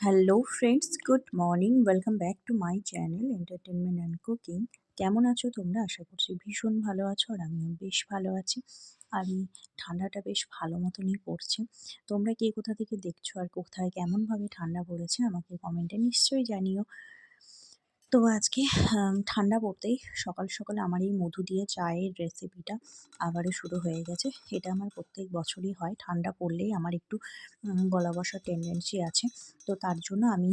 Hello friends good morning welcome back to my channel entertainment and cooking কেমন আছো তোমরা? আশা করছি ভীষণ ভালো আছো আর আমিও বেশ ভালো আছি। এই ঠান্ডাটা বেশ ভালো মতনই পড়ছে। তোমরা কে কোথা থেকে দেখছ আর কোথায় কেমনভাবে ঠান্ডা পড়েছে আমাকে কমেন্টে নিশ্চয়ই জানিও। তো আজকে ঠান্ডা পড়তেই সকাল সকাল আমার এই মধু দিয়ে চায়ের রেসিপিটা আবারও শুরু হয়ে গেছে। এটা আমার প্রত্যেক বছরই হয়। ঠান্ডা পড়লেই আমার একটু গলা বসার টেন্ডেন্সি আছে। তো তার জন্য আমি,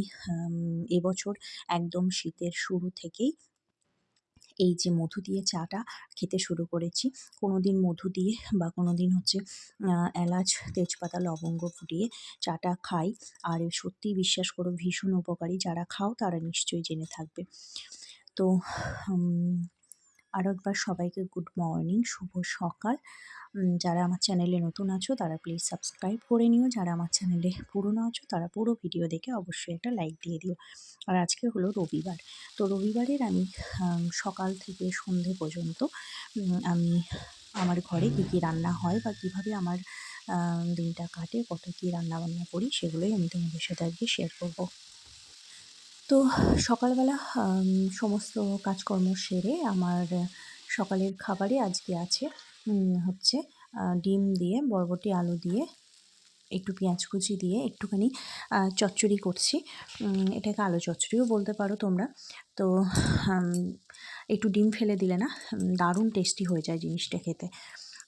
এবছর একদম শীতের শুরু থেকেই এই যে মধু দিয়ে চাটা খেতে শুরু করেছি কোনো দিন মধু দিয়ে বা কোনো দিন হচ্ছে এলাচ, তেজপাতা, লবঙ্গ ফুটিয়ে চাটা খাই। আর সত্যি বিশ্বাস করো, ভীষণ উপকারী। যারা খাও তারা নিশ্চয়ই জেনে থাকবে। তো আরও একবার সবাইকে গুড মর্নিং, শুভ সকাল। যারা আমার চ্যানেলে নতুন আছো, তারা প্লিজ সাবস্ক্রাইব করে নিও। যারা আমার চ্যানেলে পুরনো আছো, তারা পুরো ভিডিও দেখে অবশ্যই একটা লাইক দিয়ে দিও। আর আজকে হলো রবিবার। তো রবিবারের আমি সকাল থেকে সন্ধে পর্যন্ত আমি আমার ঘরে কী কী রান্না হয় বা কীভাবে আমার দিনটা কাটে, কত কী রান্নাবান্না করি, সেগুলোই আমি তোমাদের সাথে আজকে শেয়ার করব। তো সকালবেলা সমস্ত কাজকর্ম সেরে আমার সকালের খাবারে আজকে আছে। হচ্ছে ডিম দিয়ে, বরবটি, আলু দিয়ে, একটু পেঁয়াজ কুচি দিয়ে একটুখানি চচ্চড়ি করছি। এটাকে আলু চচ্চড়িও বলতে পারো তোমরা। তো একটু ডিম ফেলে দিলে না দারুণ টেস্টি হয়ে যায় জিনিসটা খেতে।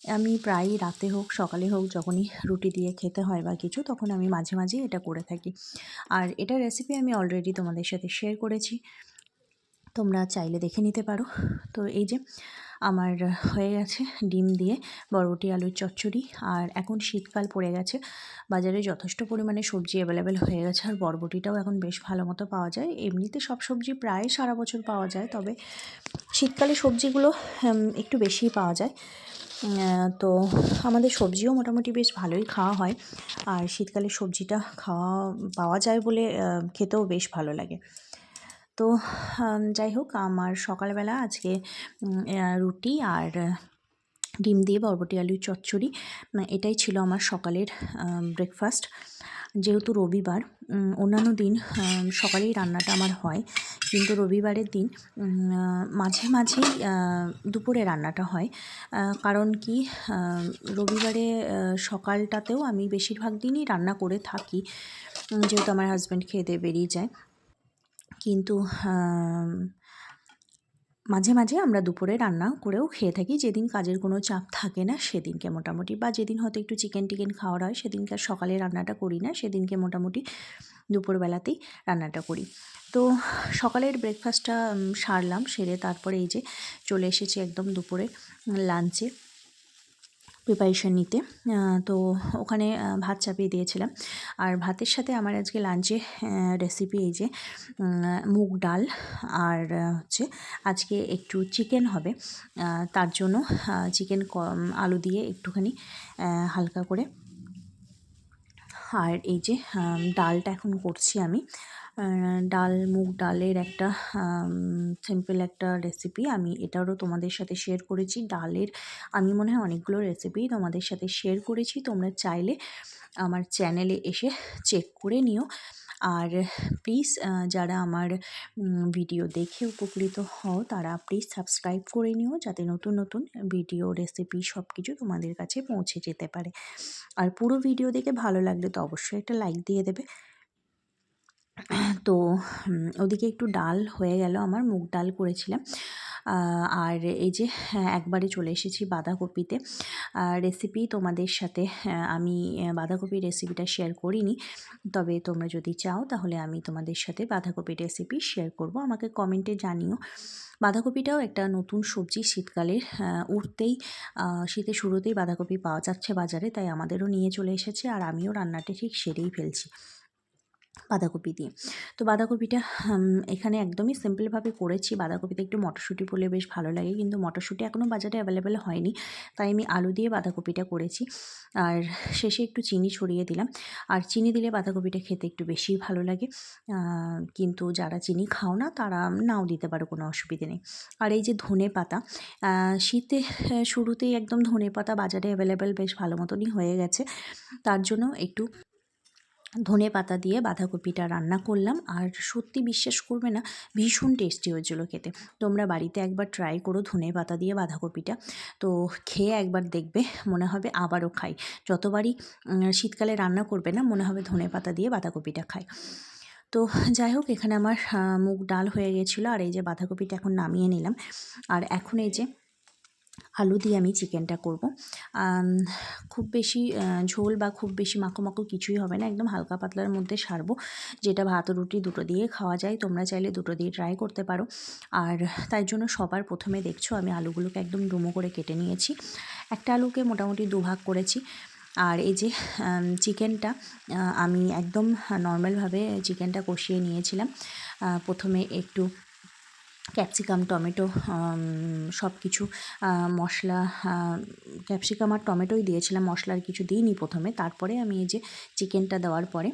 আমি প্রায়ই রাতে হোক, সকালে হোক, যখনই রুটি দিয়ে খেতে হয় বা কিছু, তখন আমি মাঝে মাঝে এটা করে থাকি। আর এটা রেসিপি আমি অলরেডি তোমাদের সাথে শেয়ার করেছি। তোমরা চাইলে দেখে নিতে পারো। তো এই যে, আমার হয়ে গেছে ডিম দিয়ে বরবটি, আলুর চচ্চড়ি, আর এখন শীতকাল পড়ে গেছে। বাজারে যথেষ্ট পরিমাণে সবজি অ্যাভেলেবেল হয়ে গেছে, আর বরবটিটাও এখন বেশ ভালো মতো পাওয়া যায়। এমনিতে সব সবজি প্রায় সারা বছর পাওয়া যায়, তবে শীতকালে সবজিগুলো একটু বেশিই পাওয়া যায়। তো আমাদের সবজিও মোটামুটি বেশ ভালোই খাওয়া হয়। আর শীতকালে সবজিটা খাওয়া, পাওয়া যায় বলে খেতেও বেশ ভালো লাগে। তো যাই হোক, আমার সকালবেলা আজকে রুটি আর ডিম দিয়ে বরবটি আলুর চচ্চড়ি এটাই ছিল আমার সকালের ব্রেকফাস্ট যেহেতু রবিবার অন্যান্য দিন সকালেই রান্নাটা আমার হয়। কিন্তু রবিবারের দিন মাঝে মাঝেই দুপুরে রান্নাটা হয়। কারণ কি রবিবারে সকালটাতেও আমি বেশিরভাগ দিনই রান্না করে থাকি। যেহেতু আমার হাজব্যান্ড দিয়ে বেরিয়ে যায়। কিন্তু মাঝে মাঝে আমরা দুপুরে রান্না করেও খেয়ে থাকি। যেদিন কাজের কোনো চাপ থাকে না, সেদিনকে মোটামুটি। বা যেদিন হয়তো একটু চিকেন টিকেন খাওয়ার হয়, সেদিনকে সকালে রান্নাটা করি না। সেদিনকে মোটামুটি দুপুরবেলাতেই রান্নাটা করি। তো সকালের ব্রেকফাস্টটা সারলাম, সেরে তারপরে এই যে চলে এসেছি একদম দুপুরে লাঞ্চে প্রিপারেশান নিতে। তো ওখানে ভাত চাপিয়ে দিয়েছিলাম। আর ভাতের সাথে আমার আজকে লাঞ্চে রেসিপি এই যে মুগ ডাল আর হচ্ছে আজকে একটু চিকেন হবে। তার জন্য চিকেন আলু দিয়ে একটুখানি হালকা করে। আর এই যে ডালটা এখন করছি আমি। ডাল, মুগ ডালের একটা সিম্পল একটা রেসিপি আমি এটারও তোমাদের সাথে শেয়ার করেছি। ডালের, আমি মনে হয় অনেকগুলো রেসিপি তোমাদের সাথে শেয়ার করেছি। তোমরা চাইলে আমার চ্যানেলে এসে চেক করে নিও। আর প্লিজ যারা আমার ভিডিও দেখে উপকৃত হও, তারা প্লিজ সাবস্ক্রাইব করে নিও যাতে নতুন নতুন ভিডিও রেসিপি সব কিছু তোমাদের কাছে পৌঁছে যেতে পারে। আর পুরো ভিডিও দেখে ভালো লাগলে তো অবশ্যই একটা লাইক দিয়ে দেবে। তো ওদিকে একটু ডাল হয়ে গেল আমার মুগ ডাল করেছিলাম। আর এই যে হ্যাঁ, একবারে চলে এসেছি বাঁধাকপিতে। রেসিপি তোমাদের সাথে আমি বাঁধাকপির রেসিপিটা শেয়ার করিনি। তবে তোমরা যদি চাও তাহলে আমি তোমাদের সাথে বাঁধাকপির রেসিপি শেয়ার করব। আমাকে কমেন্টে জানিও। বাঁধাকপিটাও একটা নতুন সবজি শীতকালের উঠতেই শীতের শুরুতেই বাঁধাকপি পাওয়া যাচ্ছে বাজারে তাই আমাদেরও নিয়ে চলে এসেছে আর আমিও রান্নাটা ঠিক সেরেই ফেলছি। বাঁধাকপি দিয়ে। তো বাঁধাকপিটা এখানে একদমই সিম্পলভাবে করেছি। বাঁধাকপিতে একটু মটরশুঁটি পড়লে বেশ ভালো লাগে। কিন্তু মটরশুঁটি এখনও বাজারে অ্যাভেলেবেল হয়নি। তাই আমি আলু দিয়ে বাঁধাকপিটা করেছি। আর শেষে একটু চিনি ছড়িয়ে দিলাম। আর চিনি দিলে বাঁধাকপিটা খেতে একটু বেশি ভালো লাগে। কিন্তু যারা চিনি খাও না, তারা নাও দিতে পারো, কোনো অসুবিধে নেই। আর এই যে ধনে পাতা শীতে শুরুতেই একদম ধনে পাতা বাজারে অ্যাভেলেবেল বেশ ভালো মতনই হয়ে গেছে। তার জন্য একটু ধনে পাতা দিয়ে বাঁধাকপিটা রান্না করলাম আর সত্যি বিশ্বাস করবে না, ভীষণ টেস্টি হয়েছিল খেতে। তোমরা বাড়িতে একবার ট্রাই করো ধনে পাতা দিয়ে বাঁধাকপিটা। তো খেয়ে একবার দেখবে, মনে হবে আবারও খাই। যতবারই শীতকালে রান্না করবে না, মনে হবে ধনে পাতা দিয়ে বাঁধাকপিটা খাই। তো যাই হোক, এখানে আমার মুগ ডাল হয়ে গেছিল আর এই যে বাঁধাকপিটা এখন নামিয়ে নিলাম। আর এখন এই যে আলু দিয়ে আমি চিকেনটা করব। খুব বেশি ঝোল বা খুব বেশি মাখো মাখো কিছুই হবে না। একদম হালকা পাতলার মধ্যে সারবো। যেটা ভাত রুটি দুটো দিয়ে খাওয়া যায়। তোমরা চাইলে দুটো দিয়ে ট্রাই করতে পারো। আর তাই জন্য সবার প্রথমে দেখছ, আমি আলুগুলোকে একদম ডুমো করে কেটে নিয়েছি। একটা আলুকে মোটামুটি দুভাগ করেছি। আর এই যে চিকেনটা আমি একদম নর্মালভাবে চিকেনটা কষিয়ে নিয়েছিলাম। প্রথমে একটু ক্যাপসিকাম, টমেটো সব কিছু মশলা ক্যাপসিকাম আর টমেটোই দিয়েছিলাম। মশলার কিছু দিইনি প্রথমে। তারপরে আমি এই যে চিকেনটা দেওয়ার পরে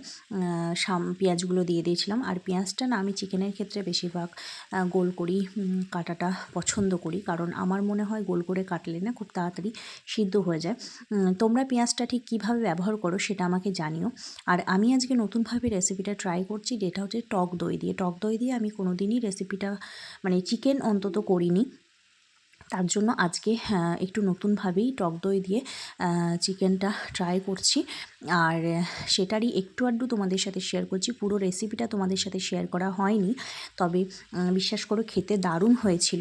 সাম, পেঁয়াজগুলো দিয়ে দিয়েছিলাম। আর পেঁয়াজটা না, আমি চিকেনের ক্ষেত্রে বেশিরভাগ গোল করি কাটাটা পছন্দ করি। কারণ আমার মনে হয় গোল করে কাটলে না খুব তাড়াতাড়ি সিদ্ধ হয়ে যায়। তোমরা পেঁয়াজটা ঠিক কীভাবে ব্যবহার করো সেটা আমাকে জানিও। আর আমি আজকে নতুনভাবে রেসিপিটা ট্রাই করছি, যেটা হচ্ছে টক দই দিয়ে। টক দই দিয়ে আমি কোনো দিনই রেসিপিটা মানে চিকেন অন্তত করিনি। তার জন্য আজকে একটু নতুনভাবেই টক দই দিয়ে চিকেনটা ট্রাই করছি। আর সেটারই একটু আধটু তোমাদের সাথে শেয়ার করছি। পুরো রেসিপিটা তোমাদের সাথে শেয়ার করা হয়নি। তবে বিশ্বাস করো, খেতে দারুণ হয়েছিল।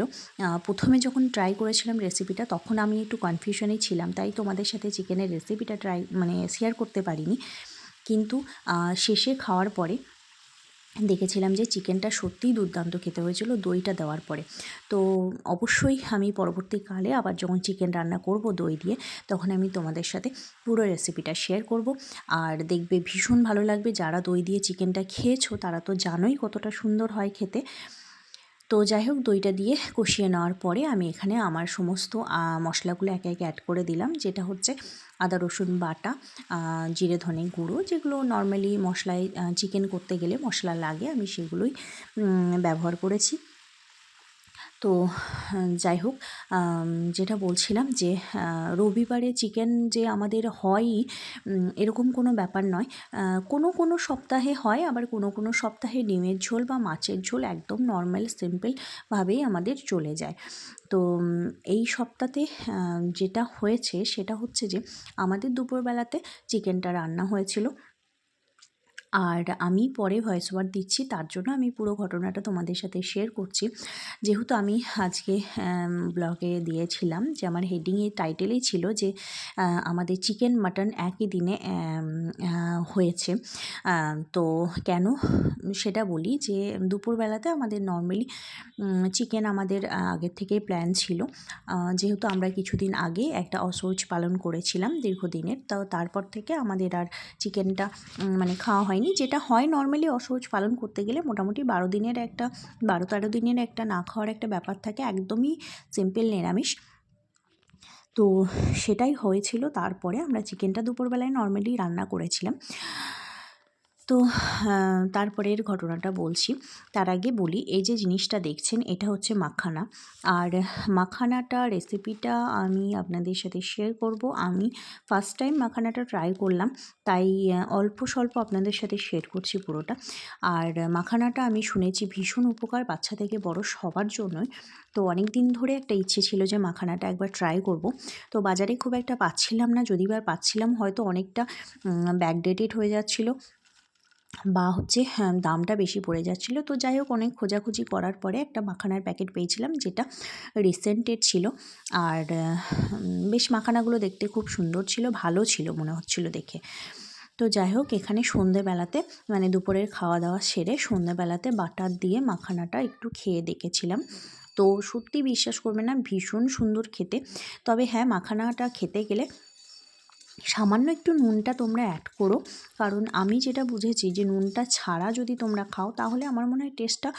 প্রথমে যখন ট্রাই করেছিলাম রেসিপিটা তখন আমি একটু কনফিউশনেই ছিলাম। তাই তোমাদের সাথে চিকেনের রেসিপিটা ট্রাই মানে শেয়ার করতে পারিনি। কিন্তু শেষে খাওয়ার পরে দেখেছিলাম যে চিকেনটা সত্যিই দুর্দান্ত খেতে হয়েছিল দইটা দেওয়ার পরে। তো অবশ্যই আমি পরবর্তীকালে আবার যখন চিকেন রান্না করব দই দিয়ে, তখন আমি তোমাদের সাথে পুরো রেসিপিটা শেয়ার করব। আর দেখবে ভীষণ ভালো লাগবে যারা দই দিয়ে চিকেনটা খেয়েছো, তারা তো জানোই কতটা সুন্দর হয় খেতে। তো যাই হোক, দইটা দিয়ে কষিয়ে নেওয়ার পরে আমি এখানে আমার সমস্ত মশলাগুলো একে একে অ্যাড করে দিলাম। যেটা হচ্ছে আদা, রসুন বাটা জিরে, ধনে গুঁড়ো, যেগুলো নর্মালি মশলায় চিকেন করতে গেলে মশলা লাগে, আমি সেগুলোই ব্যবহার করেছি। তো, যাই হোক যেটা বলছিলাম যে রবিবারে চিকেন যে আমাদের হয়ই এরকম কোনো ব্যাপার নয়। কোনো কোনো সপ্তাহে হয়, আবার কোনো কোনো সপ্তাহে ডিমের ঝোল বা মাছের ঝোল একদম নর্মাল সিম্পলভাবেই আমাদের চলে যায়। তো এই সপ্তাহে যেটা হয়েছে সেটা হচ্ছে যে, আমাদের দুপুরবেলাতে চিকেনটা রান্না হয়েছিল। আর আমি পরে ভয়েস ওভার দিচ্ছি, তার জন্য আমি পুরো ঘটনাটা তোমাদের সাথে শেয়ার করছি। যেহেতু আমি আজকে ব্লগে দিয়েছিলাম যে আমার হেডিংয়ে টাইটেলেই ছিল যে আমাদের চিকেন মাটন একই দিনে হয়েছে। তো কেন সেটা বলি যে, দুপুরবেলাতে আমাদের নর্মালি চিকেন আমাদের আগের থেকেই প্ল্যান ছিল। যেহেতু আমরা কিছুদিন আগে একটা অসৌচ পালন করেছিলাম দীর্ঘদিনের, তো তারপর থেকে আমাদের আর চিকেনটা মানে খাওয়া হয়নি। যেটা হয় নর্মালি অসহজ পালন করতে গেলে মোটামুটি বারো দিনের একটা বারো তেরো দিনের একটা না খাওয়ার একটা ব্যাপার থাকে, একদমই সিম্পল নিরামিষ। তো সেটাই হয়েছিল। তারপরে আমরা চিকেনটা দুপুরবেলায় নর্মালি রান্না করেছিলাম। তো তারপরের ঘটনাটা বলছি। তার আগে বলি, এই যে জিনিসটা দেখছেন, এটা হচ্ছে মাখানা। আর মাখানাটা রেসিপিটা আমি আপনাদের সাথে শেয়ার করব। আমি ফার্স্ট টাইম মাখানাটা ট্রাই করলাম, তাই অল্প স্বল্প আপনাদের সাথে শেয়ার করছি পুরোটা। আর মাখানাটা আমি শুনেছি ভীষণ উপকার বাচ্চা থেকে বড় সবার জন্যই। তো অনেক দিন ধরে একটা ইচ্ছে ছিল যে মাখানাটা একবার ট্রাই করব। তো বাজারে খুব একটা পাচ্ছিলাম না যদি বা পাচ্ছিলাম, হয়তো অনেকটা ব্যাকডেটেড হয়ে যাচ্ছিল। বা হচ্ছে হ্যাঁ, দামটা বেশি পড়ে যাচ্ছিল। তো যাই হোক অনেক খোঁজাখুঁজি করার পরে একটা মাখানার প্যাকেট পেয়েছিলাম যেটা রিসেন্টেড ছিল। আর বেশ মাখানাগুলো দেখতে খুব সুন্দর ছিল ভালো ছিল মনে হচ্ছিল দেখে। তো যাই হোক এখানে সন্ধেবেলাতে মানে দুপুরের খাওয়া দাওয়া সেরে সন্ধেবেলাতে বাটার দিয়ে মাখানাটা একটু খেয়ে দেখেছিলাম। তো সত্যি বিশ্বাস করবে না ভীষণ সুন্দর খেতে। তবে হ্যাঁ মাখানাটা খেতে গেলে সামান্য একটু নুনটা তোমরা অ্যাড করো। কারণ আমি যেটা বুঝেছি যে নুনটা ছাড়া যদি তোমরা খাও তাহলে আমার মনে হয় টেস্টটা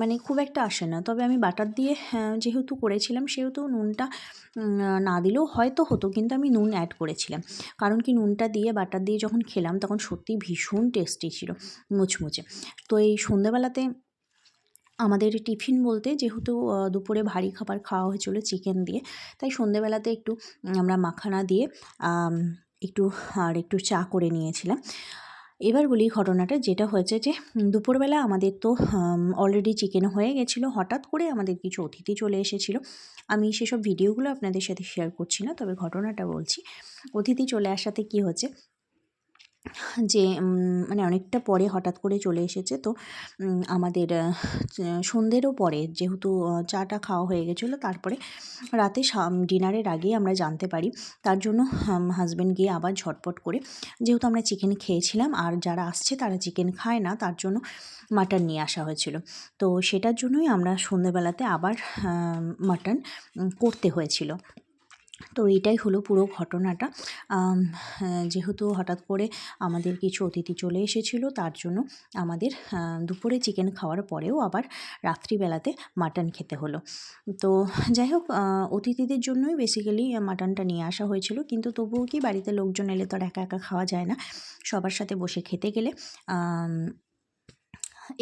মানে খুব একটা আসে না। তবে আমি বাটার দিয়ে আহ, যেহেতু করেছিলাম সেহেতু নুনটা না দিলেও হয়তো হতো কিন্তু আমি নুন অ্যাড করেছিলাম। কারণ কি নুনটা দিয়ে বাটার দিয়ে যখন খেলাম তখন সত্যি ভীষণ টেস্টি ছিল মুচমুচে। তো এই সন্ধেবেলাতে আমাদের টিফিন বলতে যেহেতু দুপুরে ভারী খাবার খাওয়া হয়েছিল চিকেন দিয়ে, তাই সন্ধেবেলাতে একটু আমরা মাখানা দিয়ে একটু, আর একটু চা করে নিয়েছিলাম। এবার বলি ঘটনাটা, যেটা হয়েছে যে, দুপুরবেলা আমাদের তো অলরেডি চিকেন হয়ে গেছিল, হঠাৎ করে আমাদের কিছু অতিথি চলে এসেছিল। আমি সেসব ভিডিওগুলো আপনাদের সাথে শেয়ার করছি না, তবে ঘটনাটা বলছি। অতিথি চলে আসাতে কী হচ্ছে যে মানে অনেকটা পরে হঠাৎ করে চলে এসেছে। তো আমাদের সন্ধ্যেরও পরে যেহেতু চাটা খাওয়া হয়ে গেছিল, তারপরে রাতে ডিনারের আগেই আমরা জানতে পারি। তার জন্য হাজব্যান্ড গিয়ে আবার ঝটপট করে, যেহেতু আমরা চিকেন খেয়েছিলাম, আর যারা আসছে তারা চিকেন খায় না, তার জন্য মাটন নিয়ে আসা হয়েছিল। তো, সেটার জন্যই আমরা সন্ধেবেলাতে আবার মাটন করতে হয়েছিল। তো এইটাই হলো পুরো ঘটনাটা। হ্যাঁ, যেহেতু হঠাৎ করে আমাদের কিছু অতিথি চলে এসেছিল তার জন্য আমাদের দুপুরে চিকেন খাওয়ার পরেও আবার রাত্রিবেলাতে মাটন খেতে হলো। তো যাই হোক অতিথিদের জন্যই বেসিক্যালি মাটনটা নিয়ে আসা হয়েছিল কিন্তু তবুও কি বাড়িতে লোকজন এলে তো আর একা একা খাওয়া যায় না। সবার সাথে বসে খেতে গেলে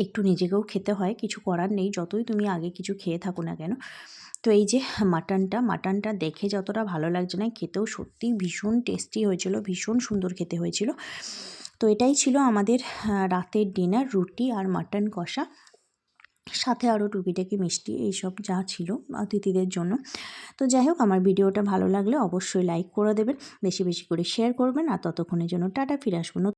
একটু নিজেকেও খেতে হয় কিছু করার নেই যতই তুমি আগে কিছু খেয়ে থাকো না কেন। তো এই যে মাটনটা মাটনটা দেখে যতটা ভালো লাগছে না, খেতেও সত্যিই ভীষণ টেস্টি হয়েছিল, ভীষণ সুন্দর খেতে হয়েছিল। তো এটাই ছিল আমাদের রাতের ডিনার রুটি আর মাটন কষা। সাথে আরও টুকিটাকি মিষ্টি, এইসব যা ছিল অতিথিদের জন্য। তো যাই হোক, আমার ভিডিওটা ভালো লাগলে অবশ্যই লাইক করে দেবেন, বেশি বেশি করে শেয়ার করবেন, আর ততক্ষণের জন্য টাটা, ফিরে আসব